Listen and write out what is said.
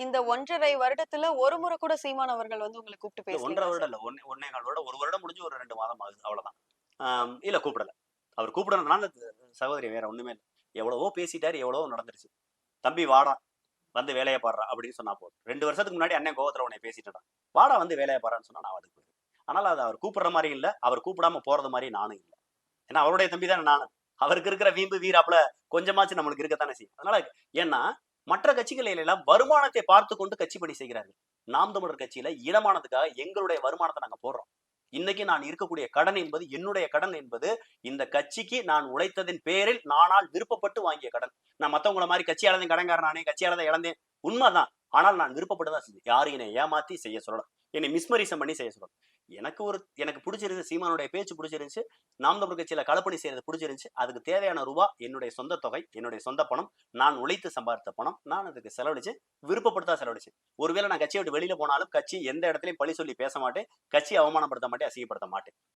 இந்த ஒன்றரை வருடத்துல ஒரு முறை கூட சீமான் அவர்கள் வந்து உங்களை கூப்பிட்டு இல்ல, ஒன்றரை வருடம் இல்ல ஒன்னே ஒன்னே கால் வருடம். ஒரு வருடம் முடிஞ்சு ஒரு ரெண்டு மாதம் ஆகுது அவ்வளவுதான். இல்ல கூப்பிடல. அவர் கூப்பிடுறதுனால சகோதரி வேற ஒண்ணுமே இல்லை. எவ்வளவோ பேசிட்டாரு எவ்வளவோ நடந்துருச்சு. தம்பி வாடா வந்து வேலையை பாடுறா அப்படின்னு சொன்னா போதும். ரெண்டு வருஷத்துக்கு முன்னாடி அண்ணன் கோவத்துல உன்னை பேசிட்டேன் வாடா வந்து வேலையை பாடுறான்னு சொன்னா நான் அதுக்கு போயிருவேன் ஆனால் அது அவர் கூப்பிடுற மாதிரி இல்ல அவர் கூப்பிடாம போறது மாதிரி நானும் இல்லை. ஏன்னா அவருடைய தம்பி தானே நானும் அவருக்கு இருக்கிற வீம்பு வீராப்புல கொஞ்சமாச்சும் நம்மளுக்கு இருக்கத்தானே செய்யும். அதனால ஏன்னா மற்ற கட்சிகளில் எல்லாம் வருமானத்தை பார்த்து கொண்டு கட்சி பணி செய்கிறார்கள். நாம் தமிழர் கட்சியில இனமானதுக்காக எங்களுடைய வருமானத்தை நாங்க போடுறோம். இன்னைக்கு நான் இருக்கக்கூடிய கடன் என்பது என்னுடைய கடன் என்பது இந்த கட்சிக்கு நான் உழைத்ததின் பேரில் நானால் விருப்பப்பட்டு வாங்கிய கடன். நான் மத்தவங்கள மாதிரி கட்சியாளதையும் கடன்காரனானே கட்சியாளதை இழந்தேன். உண்மைதான். ஆனால் நான் விருப்பப்பட்டு தான் செஞ்சேன். யாரும் என்னை ஏமாத்தி செய்ய சொல்லலாம் என்னை மிஸ்மரிசம் பண்ணி செய்ய சொல்லலாம் எனக்கு ஒரு எனக்கு பிடிச்சிருந்துச்சு சீமானுடைய பேச்சு பிடிச்சிருந்துச்சு நாம் தமிழ் கட்சியில களப்பணி செய்யறது பிடிச்சிருந்துச்சு அதுக்கு தேவையான ரூபா என்னுடைய சொந்த தொகை என்னுடைய சொந்த பணம் நான் உழைத்து சம்பாதித்த பணம் நான் அதுக்கு செலவழிச்சு விருப்பப்படுத்தா செலவழிச்சு ஒருவேளை நான் கட்சியை விட்டு வெளியில போனாலும் கட்சி எந்த இடத்துலையும் பழி சொல்லி பேச மாட்டேன் கட்சியை அவமானப்படுத்த மாட்டேன் அசிங்கப்படுத்த மாட்டேன்.